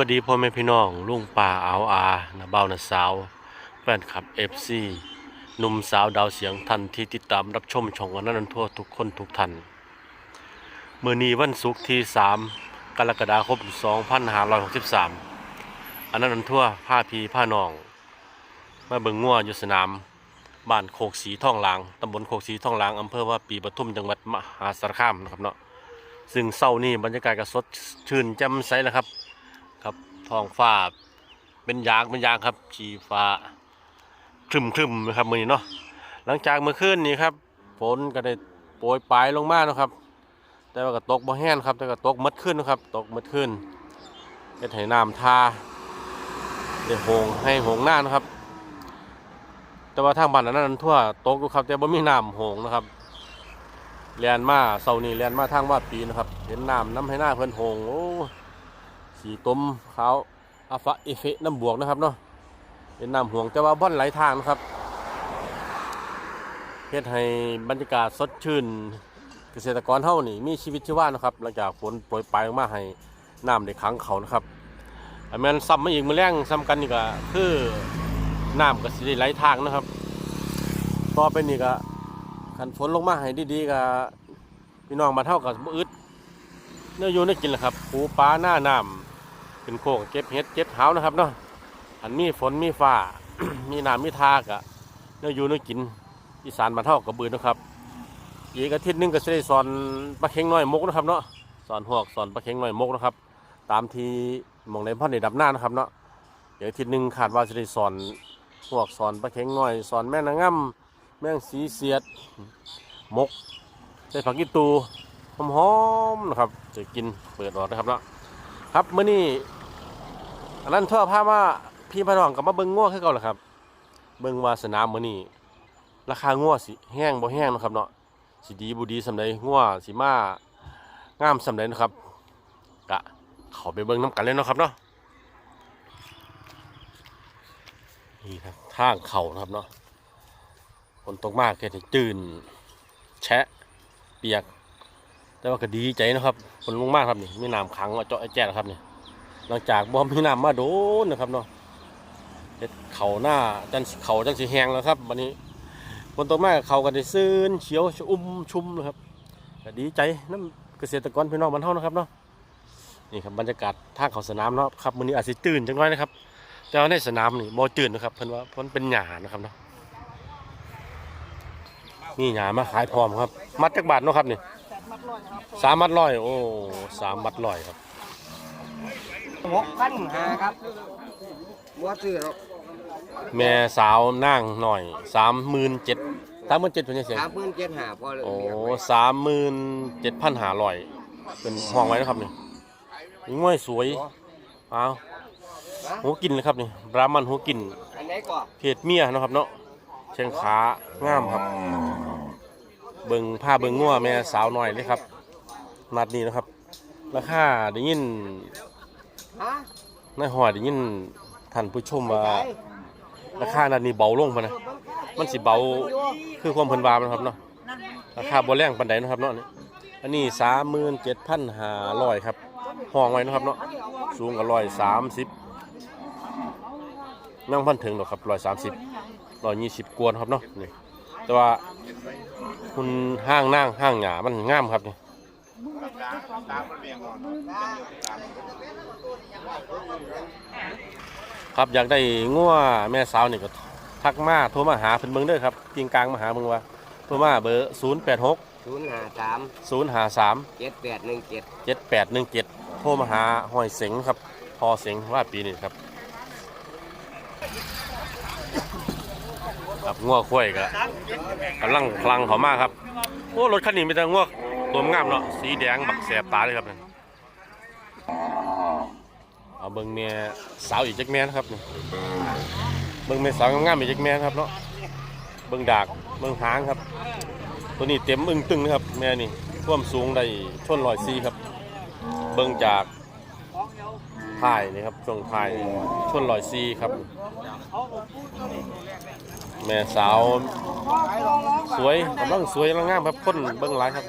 สวัสดีพ่อแม่พี่น้องลุงป่าอาวอานะเบ้านะสาวแฟนคลับ FC หนุ่มสาวดาวเสียงทันที่ติดตามรับชมช่องอนันต์ทั่วทุกคนทุกท่านเมื่อนี้วันศุกร์ที่ 3 กรกฎาคม 2563 อนันต์ทั่วผ้าพีผ้านอง มาเบิงงัวอยู่สนามบ้านโคกสีท่องลางตำบลโคกสีท่องลางอำเภอว่าปีปทุมจังหวัดมหาสารคามนะครับเนาะซึ่งเศร้านี่บรรยากาศก็สดชื่นแจ่มใสแล้วครับ ท้องฟ้าเป็นยางเป็นยางครับสีฟ้าครึมครึมนะครับมือนี้เนาะหลังจากเมื่อคืนนี้ครับฝนก็ได้โปรยปลายลงมานะครับ แต่ว่าก็ตกบ่แห้งครับ แต่ก็ตกหมดขึ้นนะครับ ตกหมดขึ้นเฮ็ดให้น้ำทาได้โหงให้หงหน้านะครับ แต่ว่าทางบ้านอันนั้นทั่วตกอยู่ครับ แต่บ่มีน้ำหงนะครับเลียนมาเสาร์นี้เลียนมาทางวาดปีนะครับ เห็นน้ำน้ำให้หน้าเพิ่นหงโอ้ สีต้มขาวอาฟะเอเฟน้ำบวกนะครับเนาะเป็นน้ำห่วงแต่ว่าบ่อนไหลทางนะครับเฮ็ดให้บรรยากาศสดชื่น เกษตรกรเฮานี่มีชีวิตชีวานะครับ หลังจากฝนโปรยปลายลงมาให้น้ำได้ขังเขานะครับอันแม่นซ้ำมาอีกมือแรงซ้ำกันนี่ก็คือน้ำก็สิได้ไหลทางนะครับต่อไปนี่ก็คันฝนลงมาให้ดีๆก็พี่น้องมาเท่ากับบ่อึดเนื้ออยู่เนื้อกินแหละครับปูปลาหน้าน้ำ เป็นโค้งเก็บเห็ดเก็บหานะครับเนาะอันมีฝนมีฟ้า มีน้ำมีทากะเนื้ออยู่เนื้อกินอีสานมานเท่ากับบืนนะครับอีกอาทิตย์หนึงก็จะได้สอนปลาเค็งน้อยมกนะครับเนาะสอนหวกสอนปลาเค็งน้อยมกนะครับ ตามที่มองในพ่อในดับหน้านะครับเนาะเดี๋ยวอาทิตย์หนึงขาดว่าจะได้สอนหวกสอนปลาเค็งน้อย สอนแม่นางง่ำแม่งสีเสียดมกใส่ผักกีตูหอมๆนะครับจะกินเปิดออกนะครับเนาะครับเมื้อนี้ อันนั้นทั่วภาพว่าพี่พะน้องกับมาเบิ่งงัวคือเก่าแหละครับ เบิ่งว่าสนามมื้อนี้ราคางัวสิแห้งบ่แห้งนะครับเนาะสิดีบ่ดีสำใดงัวสิมางามสำใดนะครับกะเขาไปเบิ่งน้ำกันเลยเนาะครับเนาะนี่ครับทางเขานะครับเนาะฝนตกมากแค่จะจืนแฉะเปียก แต่ว่าก็ดีใจนะครับฝนลงมากครับนี่มีน้ำขังเอาเจาะไอ้แจ๊ดครับนี่ หลังจากบ่มีน้ำมาโดนนะครับเนาะเฮ็ดเขาหน้าจันเขาจันสีแหงแล้วครับวันนี้ฝนตกมากเขากันได้ซื่นเขียวชุ่มชุ่มนะครับดีใจน้ำเกษตรกรพี่น้องบ้านเฮานะครับเนาะนี่ครับบรรยากาศท่าเขาสนามเนาะครับมื้อนี้อาจสิตื่นจังน้อยนะครับ แต่ว่าในสนามนี่บ่ตื่นนะครับเพิ่นว่าเพิ่นเป็นหญ้านะครับเนาะนี่หญ้ามาขายพร้อมครับ มัดจักบาทเนาะครับนี่สามมัดร้อยโอ้สามมัดร้อยครับ หกพันหาครับบัวซื้อหรอกแม่สาวนั่งหน่อยสามหมื่นเจ็ดสามหมื่นเจ็ดเป็นยังไงสามหมื่นเจ็ดหาพอเลยโอ้สามหมื่นเจ็ดพันหาร้อย เป็นห้องไว้นะครับนี่นี่ง่วยสวยอ้าวหูกินเลยครับนี่บรามันหูกินอันไหนก่อนเพศเมียเนาะครับเนาะเชียงขางามครับ เบิงผ้าเบิงงัวแม่สาวหน่อยเลยครับนัดนี้นะครับ ราคาได้ยิน ฮะนายหอยได้ยินท่านผู้ชมว่าราคานัดนี้เบาลงปะนะมันสิเบาคือความเพิ่นว่ามันครับเนาะราคาบ่แรงปานใดเนาะครับเนาะนี่อันนี้สามหมื่นเจ็ดพันห้าร้อยครับห้องไว้เนาะครับเนาะสูงกว่าร้อยสามสิบนั่งพันถึงหรอกครับร้อยสามสิบร้อยยี่สิบกวนครับเนาะนี่แต่ว่าคุณห้างนั่งห้างหยามันงามครับนี่ ครับอยากได้งัวแม่สาวนี่ก็ทักมาโทรมาหาเพิ่นเบิ่งเด้อครับกิงกลางมาหาเบิ่งว่าโทรมาเบอร์ 086 ศูนย์หาสาม053 เจ็ดแปดหนึ่งเจ็ด7817โทรมาหาหอยเสงครับพอเสงว่าปีนี้ครับครับงัวข้วยก็กำลังคลังเขามาครับโอ้รถคันนี้มีแต่งัว ตัวงามเนาะสีแดงบักแสบตาเลยครับนั่นเอาเบิ่งเมียสาวอีกจักแม่นะครับนี่เบิ่งเมียสาวงามๆอีกจักแม่นครับเนาะเบิ่งดากเบิ่งหางครับ ตัวนี้เต็มอึ้งตึงนะครับแม่นี่ความสูงได้ชนร้อยซีครับ เบิ่งจากถ่ายนี่ครับช่วงถ่ายชนร้อยซีครับ แม่สาว สวยกำลังสวยกำลังงามครับคนเบิ่งหลายครับ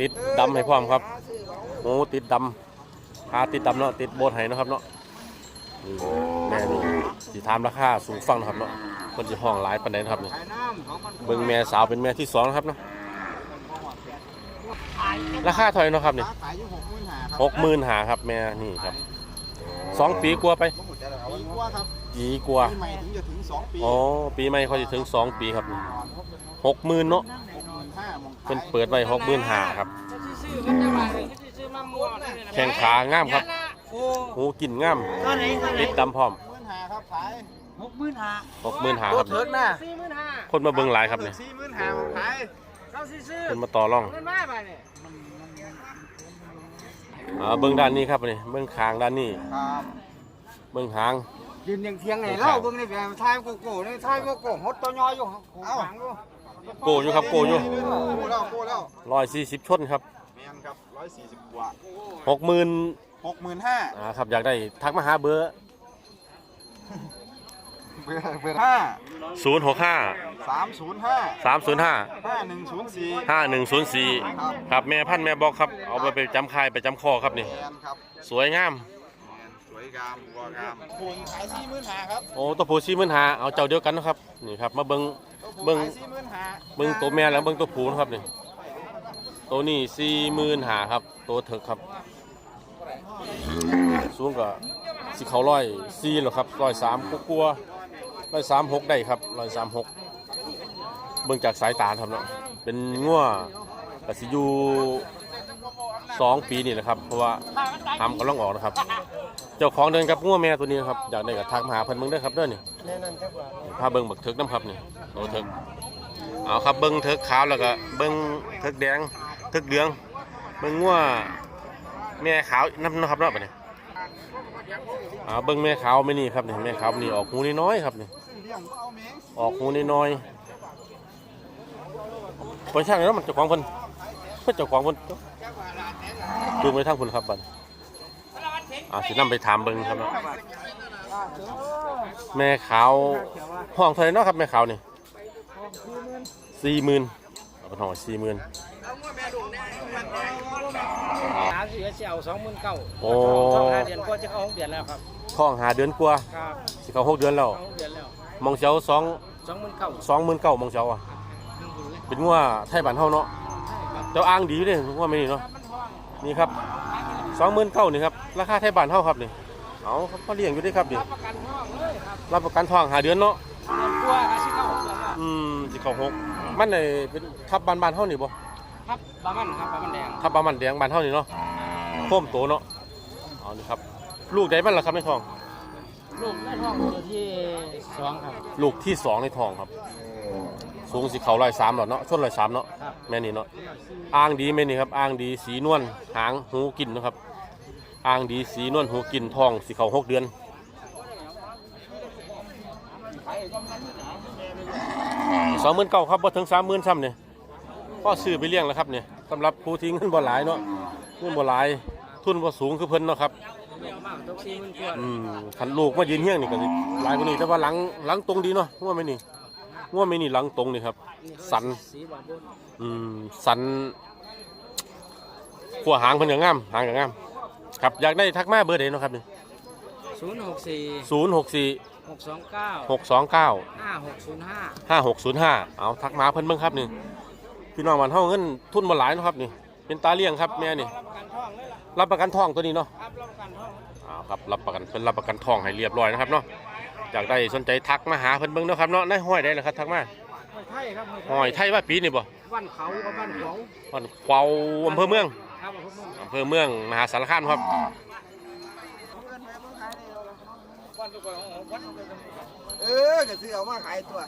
ติดดำให้พร้อมครับโอ้ติดดำหหาติดดำเนาะติดโบนให้เนาะครับเนาะนี่แม่นี่สิถามราคาสูงฟังเนาะครับเนาะเพิ่นสิห้องหลายปานใดนะครับนี่เบิ่งแม่สาวเป็นแม่ที่สองนะครับเนาะราคาเท่าไหร่เนาะครับนี่ขายอยู่หกหมื่นหาครับหกหมื่นหาครับแม่นี่ครับสองปีกว่าไปปีกว่าครับปีกว่าปีใหม่ถึงจะถึงสองปีอ๋อปีใหม่เขาจะถึงสองปีครับหกหมื่นเนาะ เป็นเปิดไว้หกหมื่นหาครับ แข้งขางามครับ หูกินงามติดดำพร้อมหมื่นหาครับขายหกหมื่นห้าหกหมื่นหาครับ เถิดนะสี่หมื่นห้าคนมาเบิ่งหลายครับเนี่ยสี่หมื่นหามองขายเราซื้อซื้อคนมาต่อรองเงินมาไปเนี่ยอ่าเบิ่งด้านนี้ครับนี่เบิ่งคางด้านนี้ครับเบิ่งหางยืนยังเทียงไหนเล่าเบิ่งในแบบทายโกโก้ในทายโกโก้หดตัวยอยอยู่เอ้า โกอยู่ครับ โกอยู่โก้แล้วโก้แล้วร้อยสี่สิบชนครับแมนครับร้อยสี่สิบกว่าหกหมื่นหกหมื่นห้าอ่าครับอยากได้ทักมาหาเบอร์เบอร์เบอร์ห้าศูนย์หกห้าสามศูนย์ห้าสามศูนย์ห้าห้าหนึ่งศูนย์สี่ห้าหนึ่งศูนย์สี่ครับแม่พันธุ์แม่บอกครับ เอาไปไปจำคายไปจำคอครับนี่ แมนครับสวยงาม แมนสวยงามวัวงามคุณขายสี่หมื่นหาครับโอ้ตัวผู้สี่หมื่นหาเอาเจ้าเดียวกันนะครับ นี่ครับ มาเบิ่ง เบิ่งเบิ่งตัวแม่แล้วเบิ่งตัวผูนะครับนี่ตัวนี้สี่หมื่นหาครับ ตัวเถิกครับ สูงก็สิเขาร้อยสี่หรอครับร้อยสามกลัวร้อยสามหกได้ครับร้อยสามหกเบิ่งจากสายตาครับเนาะเป็นงัวกสิยูสองปีนี่แหละครับ เพราะว่าทำกำลังออกนะครับ เจ้าของเดินกับงัวแม่ตัวนี้ครับอยากได้กับทักมาหาเพิ่นเบิ่งได้อครับเด้อนี่แน่นอนจักว่าพาเบิ่งบักเถิกน้ำครับนี่โอ้เถิกเอาครับเบิ่งเถิกขาวแล้วก็เบิ่งเถิกแดงเถิกเหลืองเบิ่งงัวแม่ขาวน้ำนะครับเนาะบัดนี้อ่าเบิ่งแม่ขาวไม่นี่ครับนี่แม่ขาวนี่ออกหูน้อยๆครับนี่ยอาเมงอกหูน้อยๆปล่อยช่างแล้วมันเจ้าของเพิ่นเพิ่นเจ้าของเพิ่นจูงไปทางคุณครับบัด อ่าสินำไปถามเบิ่งครับเนาะแม่ขาวห้องเท่าไหร่เนาะครับแม่ขาวนี่สี่หมื่นเอาเป็นห้องสี่หมื่นสามสี่เสี่ยวสองหมื่นเก้าโอ้ท้องห้าเดือนก็จะเข้าหกเดือนแล้วครับท้องหาเดือนกว่าครับสิเขาหกเดือนแล้วเข้าหกเดือนแล้วมองเช้าสองสองหมื่นเก้าสองหมื่นเก้ามองเช้าอะเป็นงัวไทยบ้านเฮาเนาะเจ้าอ้างดีเลยงัวไม่นี่เนาะ นี่ครับสองหมื่นเก้านี่ครับ ราคาไทยบ้านเฮาครับนี่เอาครับเขาเลี้ยงอยู่เด้วยครับนี่รับประกันท้องเลยครับรับประกันท้องหาเดือนเนาะเดือนกว่าครับสิเข้าหกเดือนแล้วอืมสิเขาหกมันเลยเป็นทับบ้านบ้านเฮานี่บ่ครับบามันครับบามันแดงทับบ้านมันแดงบ้านเฮานี่เนาะโค้มโตเนาะเอานี่ครับ ลูกใดมันล่ะครับในท้อง ลูกแม่ท้องตัวที่สองครับ ลูกที่สองในท้องครับ สูงสิเขาร้อยสามเนาะชนร้อยสามเนาะครับแม่นี่เนาะอ่างดีแม่นี่ครับอ่างดีสีนวลหางหูกินเนาะครับอ่างดีสีนวลหูกินทองสีเขาหกเดือนสองหมื่นเก้าครับบ่ถึงสามหมื่นซ้ำเนี่ยก็ซื้อไปเลี้ยงแล้วครับเนี่ยสำหรับผู้ที่เงินบ่หลายเนาะเงินบ่หลายทุนบ่สูงคือเพิ่นเนาะครับไม่เอามากตัวสี่หมื่นกว่าอืมขันลูกมายืนเฮี้ยงนี่ก็สิหลายกว่านี้แต่ว่าหลังหลังตรงดีเนาะง่วไม่นี่ ง่วไม่นี่หลังตรงนี่ครับ สันสีบาบนอืม สันขัวหางเพิ่นก็งามหางก็งาม ครับ อยากได้ทักมาเบอร์ใดเนาะครับนี่ศูนย์หกสี่ศูนย์หกสี่หกสองเก้าหกสองเก้าห้าหกศูนย์ห้าห้าหกศูนย์ห้าเอาทักมาเพิ่นเบิ่งครับนี่พี่น้องมันเฮาเงินทุนบ่หลายเนาะครับนี่ เป็นตาเลี้ยงครับแม่นี่ รับประกันท้องเลยล่ะรับประกันทองตัวนี้เนาะครับรับประกันท้องอ้าวครับรับประกันเป็นรับประกันทองให้เรียบร้อยนะครับเนาะ อยากได้สนใจทักมาหาเพิ่นเบิ่งเนาะครับเนาะในห้อยได้เลยครับทักมาห้อยไทยครับห้อยไทยว่าปีนี่บ่บ้านเขากับบ้านเขาวันควาวอำเภอเมืองครับผมอำเภอเมืองมหาสารคามครับเออก็ซื้อเอามาขายตัว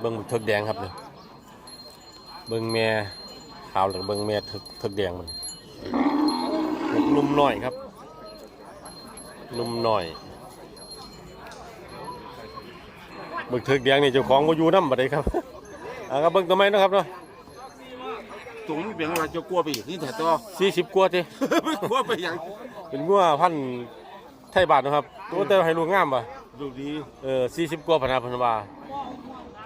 เบิ้งเถิกแดงครับเนี่ยเบิ้งแม่ขาวหรือเบิ้งแม่เถิกเถิกแดงมันนุ่มหน่อยครับนุ่มหน่อยเบิ้งเถิกแดงนี่เจ้าของก็อยู่น้ำบัดนี้ครับอ่าก็เบิ้งตัวไม้นาะครับเนาะถุงเบียงเราจะกลัวไปอีกนี่แต่ตัวสี่สิบกว่าทีกลัวไปอย่างเป็นงัวพันธุ์ไทยบาทนาะครับตัวแต่ให้ลูกงามป่ะดูดีเออสี่สิบกว่าพนนาพนวา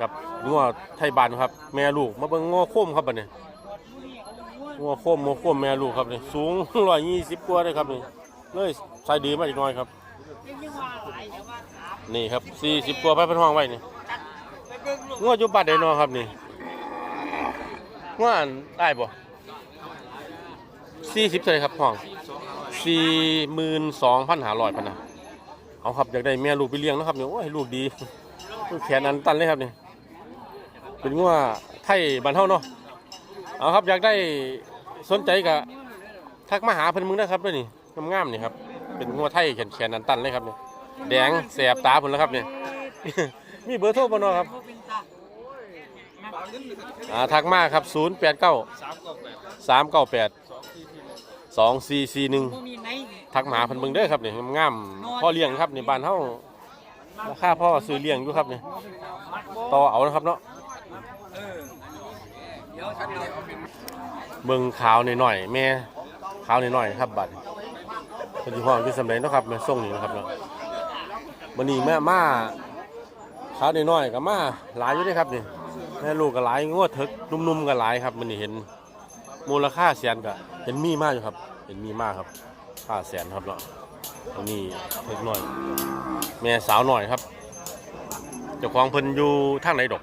ครับงัวไทยบานครับ แม่ลูกมาเบิ่งงัวโค้มครับบัดนี้งัวโคมงัวโคมแม่ลูกครับนี่สูงร้อยยี่สิบกว่าเลยครับนี่เลยใส่ดีมาอีกหน่อยครับ นี่ครับสี่สิบกว่าไปเป็นห้องไว้นี่งัวอยู่บ้านใดเนอครับนี่งัวอันได้บ่สี่สิบเท่าไหร่ครับห้องสี่หมื่นสองพันห้าร้อยพันนะเอาครับอยากได้แม่ลูกไปเลี้ยงนะครับเนี่ยโอ้ยลูกดีลูกแขนอันตันเลยครับนี่เป็นงัวไทยบ้านเฮาเนาะเอาครับอยากได้สนใจกะทักมาหาเพิ่นมึงนะครับด้วยนี่งามๆนี่ครับเป็นงัวไทยแขนแขนอันตันเลยครับนี่ แดงแสบตาผมแล้วครับเนี่ย มีเบอร์โทรบ่เนาะครับอ่าทักมาครับ 0 8 9 3 9 8 2 4 4 1 ทักมาหาเพิ่นเบิ่งเด้อครับนี่งามๆพ่อเลี้ยงครับนี่บ้านเฮาราคาพ่อซื้อเลี้ยงอยู่ครับนี่ต่อเอานะครับเนาะเบิ่งขาวหน่อยๆแม่ขาวหน่อยๆครับบัดเพิ่นสิฮ้องอยู่สำเร็จเนาะครับแม่ส่งนี่นะครับเนาะ วันนี้แม่มาขาวน้อยๆกับมาหลายอยู่ด้ครับนี่แม่ลูกก็หลายงวดเถกนุ่มๆก็หลายครับมันนี่เห็นมูลค่าแสนก็เห็นมีมากอยู่ครับ เห็นมีมากครับค่าแสนครับเนาะตัวนี้เล็กน้อยแม่สาวหน่อยครับเจ้าของเพิ่นอยู่ทางไหนดอก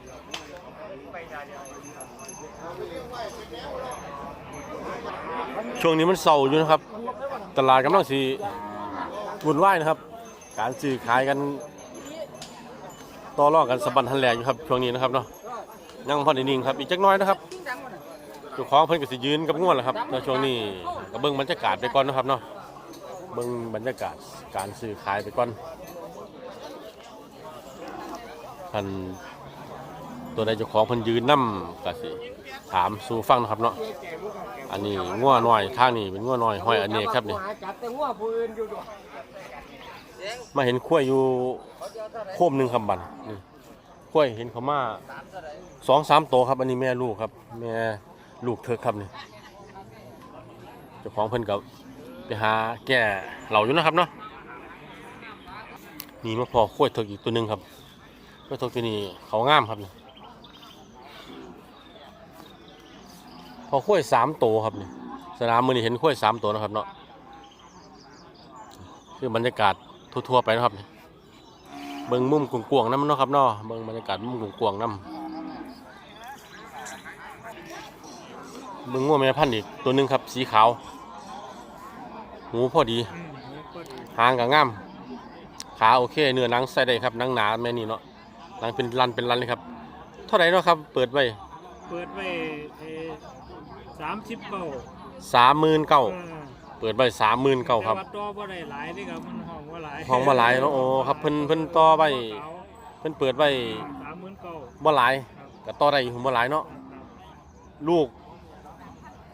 ช่วงนี้มันเศร้าอยู่นะครับ ตลาดกำลังสีวุ่นวายนะครับ การซื้อขายกันต่อรองกันสะบันทันแหลกอยู่ครับช่วงนี้นะครับเนาะยังพอดนิ่งครับอีกจักน้อยนะครับเจ้าของเพิ่นก็สิยืนกับง่วนแหละครับในช่วงนี้ก็เบิ่งบรรยากาศไปก่อนนะครับเนาะเบิ่งบรรยากาศการซื้อขายไปก่อนท่านตัวใดเจ้าของเพิ่นยืนนํก็สิถามสู่ฟังนะครับเนาะอันนี้ง่วน้อยทางนี้เป็นง่วน้อยห้อยอันนี้ครับนี่ มาเห็นขั้วอยู่โคมหนึ่งคำบันนี่ขั้วยเห็นเขามาสองสามโตวครับ อันนี้แม่ลูกครับ แม่ลูกเธอครับนี่เจ้าของเพิ่นกับไปหาแก่เหล่าอยู่นะครับเนาะนี่มาพอขั้วยเธออีกตัวหนึ่งครับขั้วเธอตัวนี้เขางามครับนี่พอขั้วยสามโตวครับนี่สนามมือนี่เห็นขั้วยสามโตวนะครับเนาะคือบรรยากาศ ทั่วๆไปนะครับนี่เบิ่งมุมกวางๆน้ำเนาะครับเนาะเบิ่งบรรยากาศมุมกวางๆน้ำเบิ่งงัวแม่พันธุ์อีกตัวหนึงครับ สีขาว หูพอดี หางกับงามขาโอเคเนื้อหนังใส่ได้ครับหนังหนาแม่นี่เนาะหนังเป็นรันเป็นรันเลยครับ เท่าไหร่เนาะครับ เปิดไว้เปิดไว้สามสิบเก้าสามหมื่นเก้าเปิดไว้สามหมื่นเก้าครับแต่ว่าตัวบ่ได้หลายนี่ครับมัน ห้องว่าหลายห้องมาหลายเนาะโอ้ครับเพิ่นเพิ่นต่อไว้เพิ่นเปิดไว้สามหมื่นเก้าบ่หลายก็ต่อได้อยู่บ่หลายเนาะลูก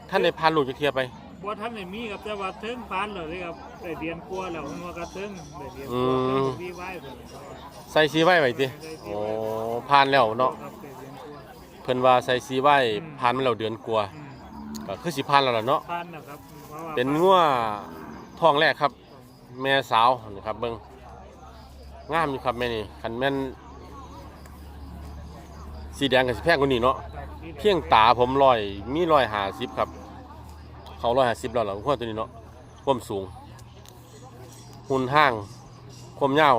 ท่านได้พาลูกจะเทียบไปบ่ทันได้มีครับแต่ว่าเทิงปานแล้วเลยครับได้เดือนกว่าแล้วมันว่ากระเทิงได้เดือนกอืว่ามวีไว้เพิ่นใส่ซีไว้ไว้ติโอ้ผ่านแล้วเนาะครับได้เดือนกว่าเพิ่นว่าใส่ซีไว้ผ่านมาแล้วเดือนกว่าอืมก็คือสิผ่านแล้วล่ะเนาะปานนะครับพราะว่าเป็นงัวท้องแรกครับ แม่สาวนะครับเบิ่งงามอยู่ครับแม่นี่คันแม่นสีแดงก็สิแพงกว่านี้เนาะเพียงตาผมร้อยมีร้อยหาสิบครับ เขาร้อยหาสิบแล้วเหรอหัวตัวนี้เนาะความสูง หุ่นห้าง ความยาว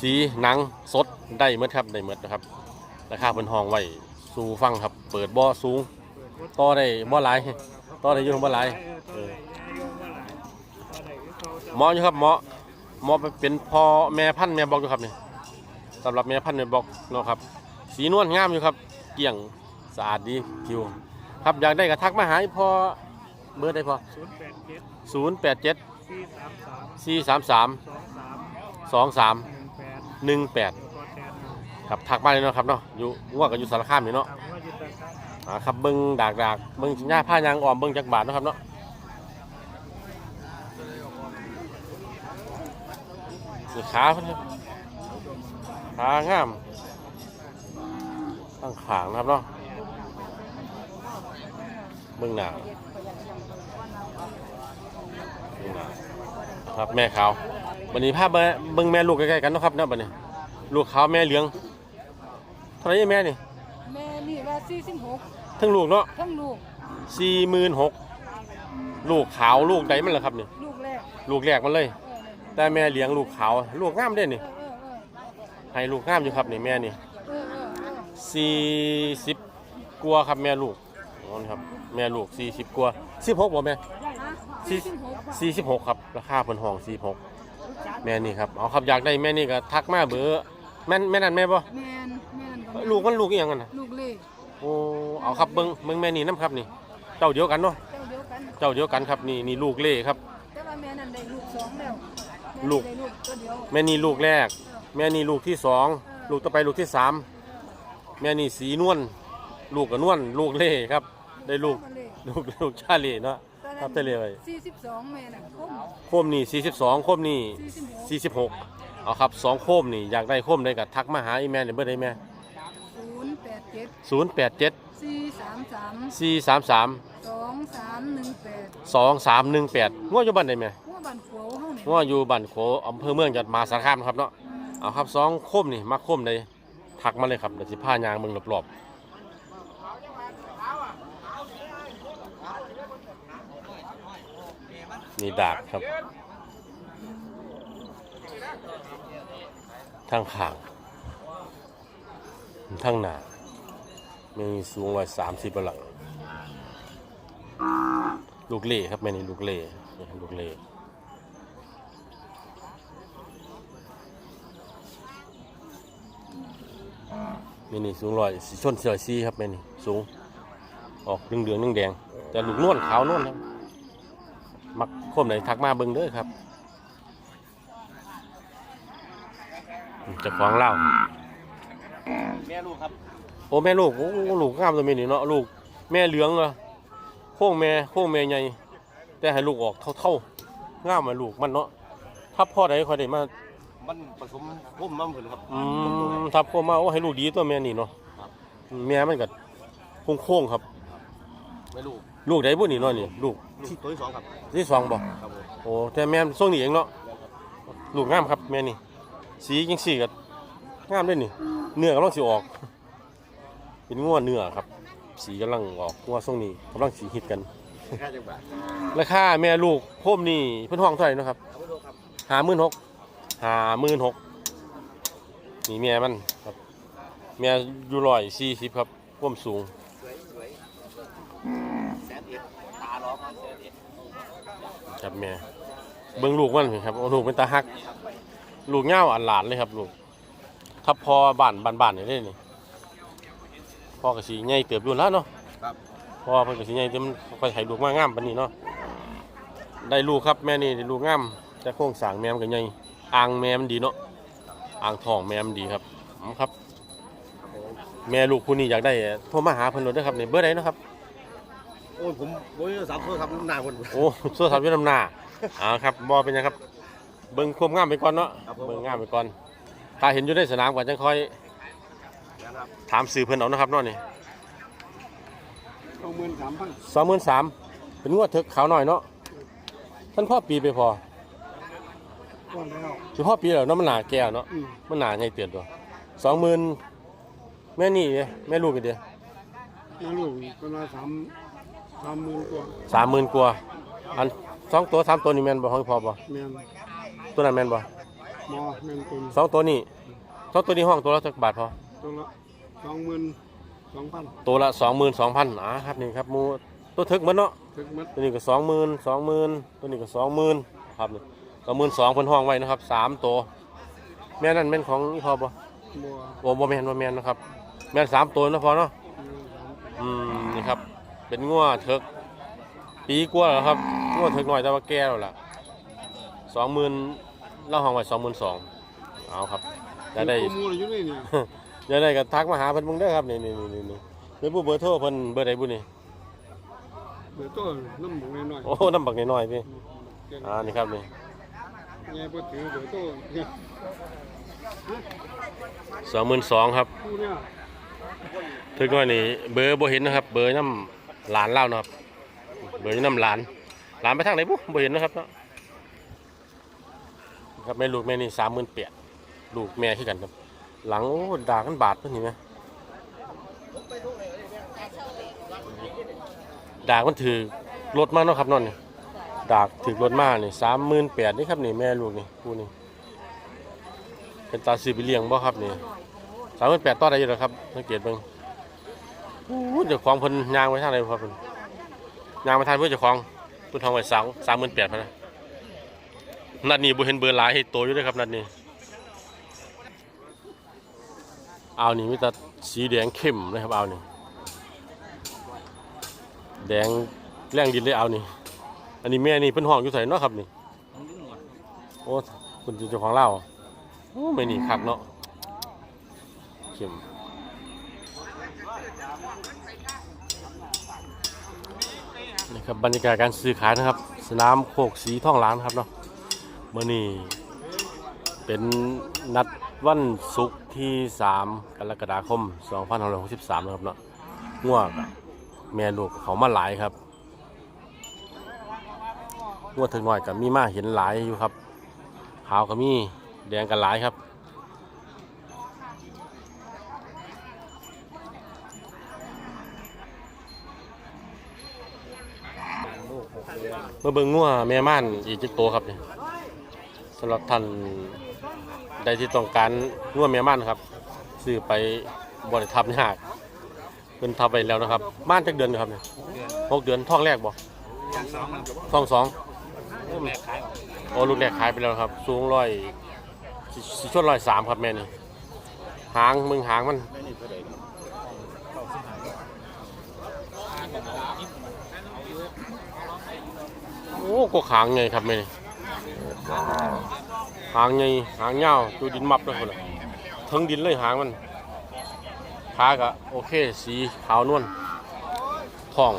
สีหนังสดได้เมดครับได้เมดนะครับราคาเป็นห้องไว้สูฟังครับ เปิดบ่อสูงต่อได้บ่อหลายต่อได้ยุ่งบ่อหลาย หมาะอยู่ครับหมาะเหมาะไปเป็นพ่อแม่พันธุ์แม่บอกอยู่ครับนี่สำหรับแม่พันธุ์แม่บอกเนาะครับ สีนวลงามอยู่ครับ เกลี่ยงสะอาดดีผิว ครับอยากได้กระทักมาหาอีพอเบอร์ได้พอศูนย์แปดเจ็ด0 8 7สี่สามสาม4 3 3สองสามหนึ่งแปด1ตัวแทนครับทักมาเลยเนาะครับเนาะอยู่ง่วงกับอยู่สารคามนี่เนาะถามว่าจะตัดครับ อ่าครับเบิ้งดากดากเบิ้งหญ้าผ้ายางอ่อมเบิ้งจักบาทเนาะครับเนาะ นี่ขาเพิ่นครับขางามตั้งขางนะครับเนาะเบิ้งหน้าเบิ้งหน้าครับแม่ขาววันนี้ภาพเบิ้งแม่ลูกใกล้ๆกันเนาะครับเนาะบัดนี้ ลูกขาวแม่เหลืองเท่าไหรแม่นี่แม่นี่ว่าสี่สิบหกทั้งลูกเนาะทั้งลูกสี่หมื่นหกลูกขาวลูกใดมันเหรอครับนี่ลูกแรกลูกแรกมันเลยเออ แต่แม่เลี้ยงลูกขาวลูกงามเด้นี่เออเออให้ลูกงามอยู่ครับนี่แม่นี่เออเออเออสี่สิบกว่าครับแม่ลูกอ๋อนี่ครับแม่ลูกสี่สิบกว่าสิบหกบ่แม่ฮะสี่สี่สิบหกบาทสี่สิบหกครับราคาเพิ่นห้องสี่หกแม่นี่ครับเอาครับอยากได้แม่นี่ก็ทักมาเบอร์แม่นแม่นั่นแม่บ่แม่นแม่นก็ลูกมันลูกอีหยังกันน่ะลูกเล่โอ้เอาครับเบิ่งเบิ่งแม่นี่นํครับนี่ เจ้าเดียวกันเนาะเจ้าเดียวกันเจ้าเดียวกันครับนี่นี่ลูกเล่ครับ ลูกได้ลูกตัวเดียวแม่นี่ลูกแรก แม่นี่ลูกที่สองลูกต่อไปลูกที่สามแม่นี่สีนวลลูกกับนวลลูกเล่ครับ ได้ลูกมาเลยลูกลูกชาเล่เนาะครับได้เลยสี่สิบสองแม่น่ะคมโคมนี่สี่สิบสองโคมนี่สี่สิบหกสี่สิบหกเอาครับสองโคมนี่อยากได้โคมได้ก็ทักมาหาอีแม่เนี่ยเบอร์ได้แม่ศูนย์แปดเจ็ดศูนย์แปดเจ็ดสี่สามสามสี่สามสามสองสามหนึ่งแปดสองสามหนึ่งแปดง้ออยู่บ้านใดแม่ ง้ออยู่บ้านโขอำเภอเมืองจังหวัดมหาสารคามครับเนาะเอาครับสองคมนี่มาคมใดทักมาเลยครับเดี๋ยวสิพายางเมืองรอบๆนี่ดาบครับทางข้างทางหนามีสูงร้อยสามสิบหลังลูกเล่ครับแม่นี่ลูกเล่ลูกเล่ แม่นี่สูงร้อยสีชนเสียซีครับแม่นี่สูง ออกเหลืองเหลืองๆแดงๆแต่ลูกนวลขาวนวลครับมักคมไหนทักมาเบิ่งเด้อครับเจะของเล่าแม่ลูกครับโอ้แม่ลูกโอ้ลูกงามตัวแม่นี่เนาะลูกแม่เหลืองเหรอโค้งแม่โค้งแม่ใหญ่แต่ให้ลูกออกเท่าๆงามมาลูกมันเนาะถ้าพ่อใดค่อยได้มา มันผสมพุ่มน้ำผึ้งครับอืมทับพ่อมาโอ้ให้ลูกดีตัวแม่นี่เนาะอืมแม่มันก็โค้งๆครับแม่ลูกลูกใดบุนี่เนาะนี่ลูกลูกตัวที่สองครับที่สองบ่ครับผมโอ้แต่แม่มันส่งนี่เองเนาะลูกงามครับแม่นี่สีจังสีก็งามด้วยนี่ เนื้อกำลังสิออก เป็นงัวเนื้อครับ สีกำลังออกงัวส่งนี่กำลังสีฮิตกันแค่จังหวะราคาแม่ลูกโคมนี่เพิ่นห้องเท่าไหร่เนาะครับเอาไปดูครับห้าหมื่นหก ห้าหมื่นหกนี่แม่มันครับแม่อยู่ร้อยสี่สิบครับความสูงสวยสวยแสนเอ็ดตาล้อมาแสนเอ็ดครับแม่เบิ่งลูกมันสิครับโอ้ลูกเป็นตาฮัก ลูกเง่าวอันหลานเลยครับลูกถ้าพอบ้านบ้านบ้านนี่เลยนี่พ่อก็สีใหญ่เติบอยู่แล้วเนาะครับพ่อเพิ่นก็สีใหญ่แต่มันค่อยให้ลูกมางามปานนี้เนาะได้ลูกครับแม่นี่ได้ลูกงามแต่โครงสร้างแม่มันก็ใหญ่ อ่างแม่มันดีเนาะอ่างทองแม่มันดีครับอืมครับ แม่ลูกผู้นี้อยากได้โทรมาหาเพิ่นโลดเด้อครับนี่เบอร์ใดเนาะครับโอ้ยผมโอ้ยสามตัวครับน้ำหนักคนโอ้สู้ทับยืนนำหน้าอ่าครับบอเป็นหยังครับ เบิ่งความงามไปก่อนเนาะเบิ่งงามไปก่อน ถ้าเห็นอยู่ในสนามก่อนจังค่อยนะครับถามสื่อเพิ่นเอานะครับเนาะนี่สองหมื่นสามพันสองหมื่นสามเป็นงวดเถกขาวหน่อยเนาะท่านพ่อปีไปพอ ก่อนแล้วสิพ่อปีแล้วเนาะมันหนาแก่เนาะอืม มันหนาใหญ่เตือนตัวสองหมื่นแม่นี่เด้แม่ลูกกันเดียแล้วลูกก็มาสามสามหมื่นกว่าสามหมื่นกว่าอันสองตัวสามตัวนี่แม่นบ่ของพ่อบ่แมนตัวนั้นแม่นบ่มอแมนตุนสองตัวนี้สองตัวนี้ห้องตัวละสักบาทพอ ตัวละสองหมื่นสองพันตัวละสองหมื่นสองพันอ่าครับนี่ครับหมูตัวถึกมันเนาะ ถึงมัดตัวนี้ก็สองหมื่นสองหมื่นตัวนี้ก็สองหมื่นครับนี่ สองหมื่นสองพันห้องไว้นะครับสามตัวแม่นั่นแม่นของอีพอบ่บัวโอ้บ่แม่นบ่แม่นนะครับ แม่นสามตัวเนาะพอเนาะแม่นสามอืมนี่ครับ เป็นงัวเถิกปีกว่าแล้วครับงัวเถิกหน่อยแต่ว่าแก่แล้วล่ะสองหมื่นเล่าห้องไว้สองหมื่นสองเอาครับจะได้ข้อมูลอยู่นี่เนี่ยจะได้ก็ทักมาหาเพิ่นเบิ่งเด้อครับนี่นี่นี่นี่เป็นผู้เบอร์โทรเพิ่นเบอร์ใดบุนี่เดี๋ยวตัวน้ำหมูน้อยโอ้น้ำบักน้อยๆพี่ๆเดี๋ยวอ่านี่ครับนี่ ไงพอถือเดี๋ยวตัวเนี่ยสองหมื่นสองครับผู้เนี่ยถึงน้อยนี่เบอร์บ่เห็นนะครับ เบอร์น้ำหลานเล่านะครับ เบอร์น้ำหลาน หลานไปทางไหนบุบ่เห็นนะครับเนาะครับแม่ลูกแม่นี่สามหมื่นแปดลูกแม่คือกันครับ หลังโอ้ด่ากันบาดเพิ่อนนี่ไหมดากันถือรถมาเนาะครับนอนนี่ ดากถือรถมานี่สามหมื่นแปดนี่ครับนี่แม่ลูกนี่คู่นี่เป็นตาสีไปเลี้ยงบ่ครับนี่สามหมื่นแปดต่อได้อยู่แล้วครับสังเกตเบิ่งอู้เจ้าของเพิ่นยางไว้ทางไหนครับเพิ่นยางไปทางเพื่อเจ้าของเพิ่นทองไว้สามสามหมื่นแปดพะนะนัดนี้บ่เห็นเบอร์หลายให้โตอยู่ด้วยครับนัดนี้เอานี่มีแต่สีแดงเข้มนะครับเอานี่แดงแรงดินเลยเอานี่ อันนี้แม่นี่เพิ่นห้องอยู่ใส่เนาะครับนี่โอ้คุณเจ้าของเล่าโอ้ไม่นี่คักเนาะเข้มนี่ครับบรรยากาศการซื้อขายนะครับ สนามโคกสีท่องล้านครับเนาะเมื่อนี้เป็นนัดวันศุกร์ที่ 3 กรกฎาคม 2563นะครับเนาะง่วงแม่ลูกเขามาหลายครับ งวถึงหน่อยกับมีมาเห็นหลายอยู่ครับขาวก็มีแดงกันหลายครับเมื่อเบิ่งงัวแม่ม่านอีกจิกโตวครับนี่สำหรับท่านใดที่ต้องการงัวแม่ม่านครับซื้อไปบริทับยากเป็นทับไปแล้วนะครับบ้านจักเดือนครับเนี่ยหกเดือนท้องแรกบ่ท้องสอง โอ้ลูกแรกขายไปแล้วครับ สูงร้อยสิชนร้อยสามครับแม่นี่หางมึงหางมันโอ้ก็หางไงครับแม่นี่หางไงหางเงาดูดินมับด้วยคนละทั้งดินเลยหางมันขากะโอเค สีขาวนวลทอง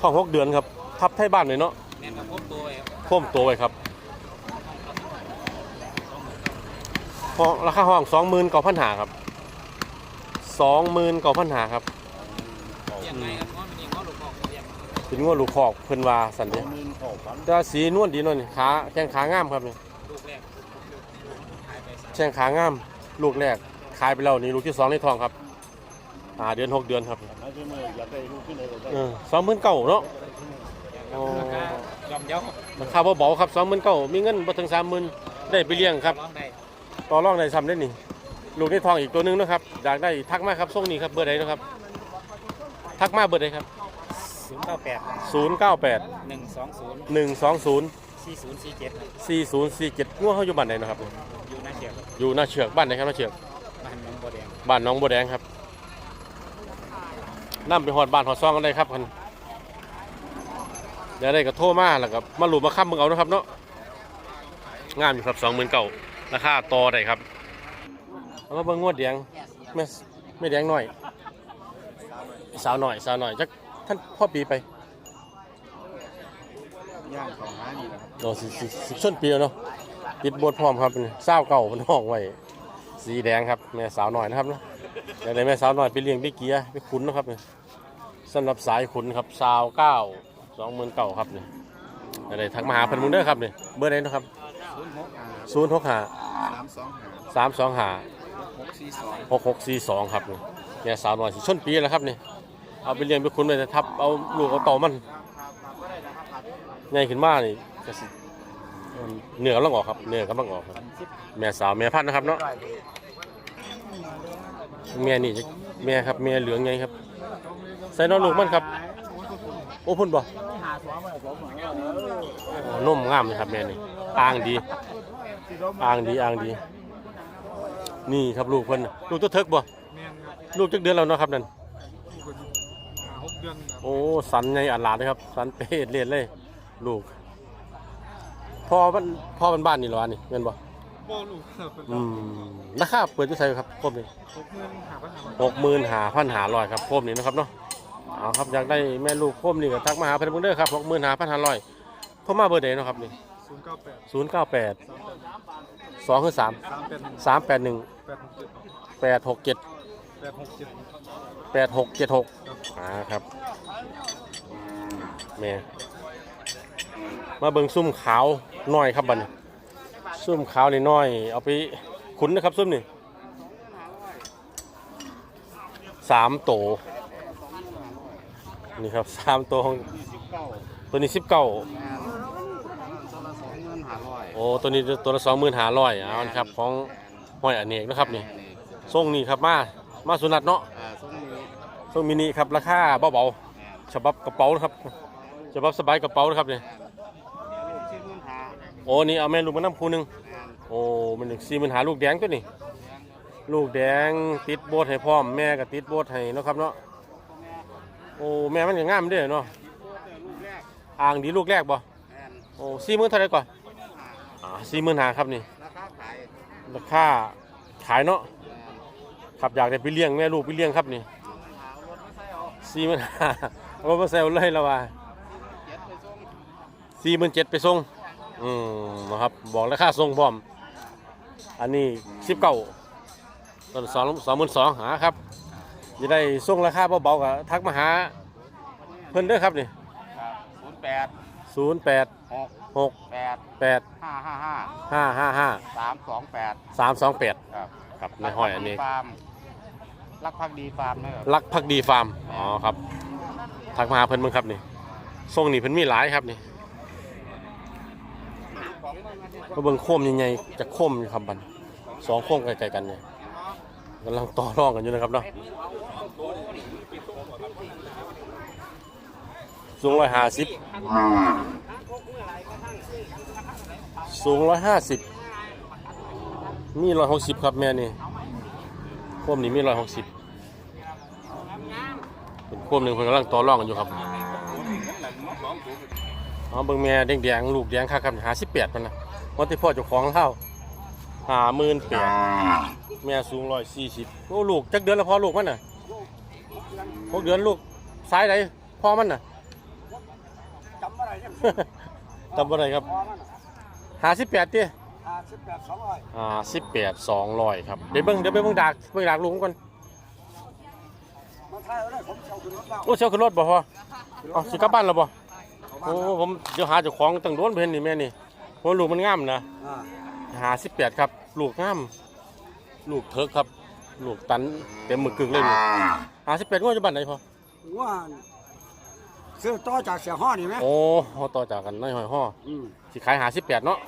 ทองหกเดือนครับ ทับไทยบ้านเลยเนาะ พ่วมตัวไว้ครับพอราคาห้องสองหมื่นเก้าพันหาครับสองหมื่นเก้าพันหาครับเป็นงวดลูกคอกเพิ่นว่าสันเดียจะสีนวลดีหน่อยนี่ขาแข้งขางามครับนี่แข้งขางามลูกแรกขายไปแล้วนี่ลูกที่สองในทองครับอ่าเดือนหกเดือนครับสองหมื่นเก้าเนาะ อ๋อยราคาเบาๆครับสองหมื่นเก้ามีเงินบ่ถึงสามหมื่นได้ไปเลี้ยงครับต่อรองได้ซ้ำได้นี่ลูกในทองอีกตัวหนึงนะครับอยากได้ทักมาครับส่งนี้ครับเบอร์ใดนะครับ ทักมาเบอร์ใดครับ ศูนย์เก้าแปดศูนย์เก้าแปดหนึ่งสองศูนย์หนึ่งสองศูนย์สี่ศูนย์สี่เจ็ดสี่ศูนย์สี่เจ็ดงัวเขาอยู่บ้านไหนนะครับ อยู่หน้าเขียวอยู่หน้าเชือกบ้านไหนครับหน้าเชือก บ้านหน้องบัวแดงบ้านหน้องบัวแดงครับนั่ไปหอดบ้านหอดซองกันได้ครับคัน เดี๋ยวได้ก็โทรมาแล้วก็มาหลุมมาค้ำมึงเอานะครับเนาะงามอยู่ครับสองหมื่นเก่าราคาต่อได้ครับเอามาเบิ่งงวดแดงแม่ไม่แดงหน่อย สาวหน่อยสาวหน่อยจักท่านพ่อปีไปย่างของหานี่แหละครับโอ้สิสิสิส้นปีแล้วเนาะติดบทพร้อมครับนี่เศร้าเก่ามันห้องไว้สีแดงครับแม่สาวหน่อยนะครับเนาะอยากได้แม่สาวน้อยไปเลี้ยงไปเกียร์ไปขุนนะครับเนี่ยสำหรับสายขุนครับสาวเก้า สองหมื่นเก้าครับเนี่ยอยากได้ทักมาหาเพันมุงเด้อครับเนี่ยเบอร์ไหนนะครับศูนย์หกห้าศูนย์หกห้าสามสองห้าสามสองห้าหกสี่สองหกหกสี่สองครับเนี่ยแม่สาวน้อยสิชนปีแล้วครับเนี่ยเอาไปเลี้ยงไปขุนไปแต่ทับเอาลูกเอาต่อมันใหญ่ขึ้นมานี่ก็สิเหนือกำลังออกครับเหนือกำลังออกครับ แม่สาวแม่พันธุ์นะครับเนาะแม่นี่จะแม่ครับแม่เหลืองไงครับ ใส่นอนลูกมันครับ โอ้พุ่นบ่โอ้นุ่มงามเลยครับแม่นี่อ่างดีอ่างดีอ่างดี นี่ครับลูกเพิ่นน่ะลูกตัวเทิกบ่ลูกจักเดือนแล้วเนาะครับนั่นโอ้สันใหญ่อันหลาดเลยครับ สันเปรตเลียนเลย ลูกพ่อมันพ่อมันบ้านนี่เหรอวะนี่เงินบ่อืมราคาเปิดจะใส่ครับครบนี่หกหมื่นหาพันหาร้อยครับครบนี่นะครับเนาะ เอาครับอยากได้แม่ลูกโคมนี่ก็ทักมาหาเพิ่นเบิ่งเด้อครับหกหมื่นห้าพันห้าร้อยโทรมาเบอร์ใดเนาะครับนี่ศูนย์เก้าแปดสองคือสามสามแปดหนึ่งแปดหกเจ็ดแปดหกเจ็ดหกอ่าครับแม่มาเบิ่งซุ่มขาวน้อยครับบัดนซุ่มขาวนี่น้อย เอาไปขุนนะครับซุ่มนี่สามโต นี่ครับสามตัวของตัวนี้สิบเก้าตัวละสองเงินหาร้อยโอ้ตัวนี้ตัวละสองหมื่นห้าร้อยเอาละครับของห้อยอเนกนะครับนี่ทรงนี่ครับมามาสุนัตเนาะอ่าสองนี้ทรงมินิครับราคาเบาๆฉบับกระเป๋านะครับฉบับสบายกระเป๋านะครับนี่ลูกชื่อเงินหาโอ้นี่เอาแม่ลูกมาน้ำคูหนึงโอ้มันหนึ่งสี่หมันหาลูกแดงตัวนี้ ลูกแดงติดโบสให้พร้อมแม่ก็ติดโบสให้เนาะครับเนาะ โอ้แม่มันก็งามเด้อเนาะลูกแรกอ่างดีลูกแรกบ่แม่นโอ้สี่หมื่นเท่าไหรก่อนอ่าสี่หมื่นหาครับนี่ราคาขายราคาขายเนาะครับอยากได้ไปเลี้ยงแม่ลูกไปเลี้ยงครับนี่หารถมาใส่เอาสี่หมื่นห้าเอามาเซลเลยแล้วว่าเจ็ดไปส่งสี่หมื่นเจ็ดไปส่งอืมนะครับบอกราคาส่งพร้อม อันนี้สิบเก้าตอนสองสองหมื่นสองหาครับ จะได้ส่งราคาเบาๆกับทักมาหาเพิ่นเด้อครับนี่ครับศูนย์แปดศูนย์แปดหกหกแปดแปดห้าห้าห้าห้าห้าห้าสามสองแปดสามสองแปดครับครับในห้อยอันนี้ฟาร์มรักพักดีฟาร์มนะครับรักพักดีฟาร์มอ๋อครับทักมาหาเพิ่นมึงครับนี่ส่งนี่เพิ่นมีหลายครับนี่มาเบิ่งโคมใหญ่ๆจะโคมอยู่ครับบัดสองโคมใกล้ๆกันเนี่ยกำลังต่อรองกันอยู่นะครับเนาะ สูงร้อยห้าสิบสูงร้อยห้าสิบมีร้อยหกสิบครับแม่นี่โคมนี่มีร้อยหกสิบเป็นโคมหนึ่งเพิ่นกำลังต่อรองกันอยู่ครับเอาเบิ่งแม่แดงๆลูกแดงคักครับหาสิบแปดมันนะวันที่พ่อเจ้าของเล่าหาหมื่นแปดแม่สูงร้อยสี่สิบโอ้ลูกจักเดือนแล้วพอลูกมันน่ะหกเดือนลูกซ้ายไหนพ่อมันน่ะ จำอะไรเนี่ยจำบ่ได้ครับหาสิบแปดตีห้าสิบแปดสองร้อยอ่าสิบแปดสองร้อยครับเดี๋ยวเบิ่งเดี๋ยวไปเบิ่งดากเบิ่งดากลุงก่อนมาถ่ายเอาได้ผมเช่าขึ้นรถแล้วโอ้เชียวขึ้นรถบ่พอเอ๋อสิกลับบ้านแล้วบ่โอ้ผมเดี๋ยวหาเจ้าของตั้งโดนเพิ่นนี่แม่นี่โอ้ลูกมันงามนะอ่าหาสิบแปดครับ ลูกงาม ลูกเถิกครับ ลูกตันเต็มมือกึ่งเลยนี่หาสิบแปดงวดจะบ้านไหนพอ ว่า ซื้อต่อจากเสียห้อนี่ไหมโอ้เฮาต่อจากกันน้อยหอยห่ออืมสิขายหาสิบแปดเนาะ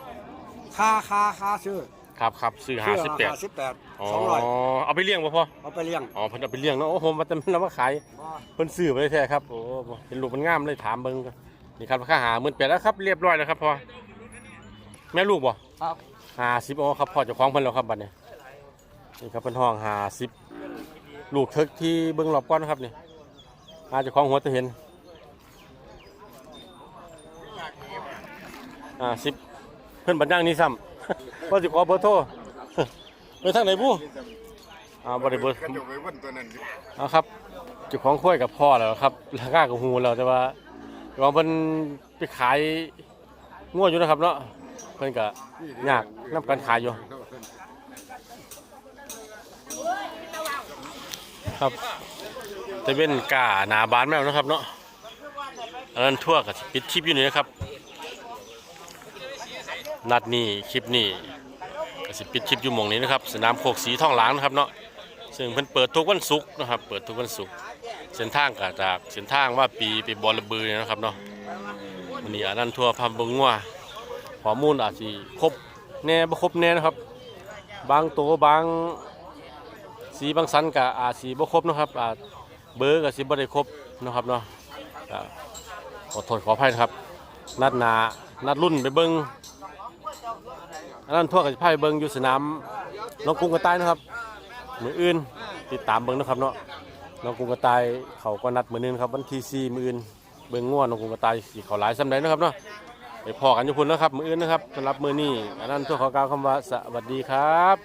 คาคาคาซื้อครับครับซื้อหาสิบแปดสิบแปดอ๋อสองร้อยเอาไปเลี้ยงบ่พอเอาไปเลี้ยงอ๋อเพิ่นเอาไปเลี้ยงเนาะโอ้ผมว่าแต่มันเอามาขายบ่เพิ่นซื้อไปเลยแท้ครับโอ้เป็นลูกมันงามเลยถามเบิ่งก่อนนี่ครับราคาหาหมื่นแปดแล้วครับเรียบร้อยแล้วครับพอแม่ลูกบ่ครับหาสิบอ๋อครับพ่อเจ้าของเพิ่นแล้วครับบัดนี้นี่ครับเพิ่นห้องหาสิบลูกเทิกที่เบิ่งรอบก่อนนะครับนี่หาเจ้าของหัวตะเห็น อ่าสิบเพิ่อนบัดย่งนี้ซ้ำ ว่าสิขอเบอร์โทรไปทางไหนบู้อ่าบ่ได้เบอร์กระจกไปวันตัวนั้นดิเอาครับเจ้าของข้วยกับพ่อแล้วครับราคากับหูแล้วแต่ว่าว่าเพิ่นไปขายงัวอยู่นะครับเนาะเพิ่นก็ยากนํการขายอยู่ ครับจะเป็นกาหนาบานแมวนะครับเนาะอันนั้นทั่วกับปิดคลิปอยู่นี่นะครับ นัดนี้คลิปนี้ก็สิปิดคลิปอยู่หมองนี้นะครับสนามโคกสีทองหลางนะครับเนาะซึ่งเพิ่นเปิดทุกวันศุกร์นะครับ เปิดทุกวันศุกร์เส้นทางก็จากเส้นทางว่าปีไปบอลระบือเนี่ยนะครับเนาะวันนี้อันนั้นทั่วพามเบิงว่าข้อมูลอาจสิครบแน่บ่ครบแน่นะครับ บางตัวบางสีบางสันก็อาจสิบ่ครบนะครับอาเบอร์ก็สิบ่ได้ครบนะครับเนาะขอโทษขออภัยนะครับ นัดหนานัดรุ่นไปเบิงอั นนั้นทั่วกับพาไปเบิงอยู่สนามน้องกุ้งกระต่ายนะครับมืออื่นติดตามเบิงนะครับเนาะน้องกุ้งกระต่ายเขาก็นัดมือนึงครับวันที่สี่มืออื่นเบิงง่วน้องกุ้งกระต่ายสีเขาหลายสำไดนะครับเนาะไปพอกันอยู่พุ่นนะครับมืออื่นนะครับสำหรับมือนี้อันนั้นทั่วขอกล่าวคำว่าสวัสดีครับ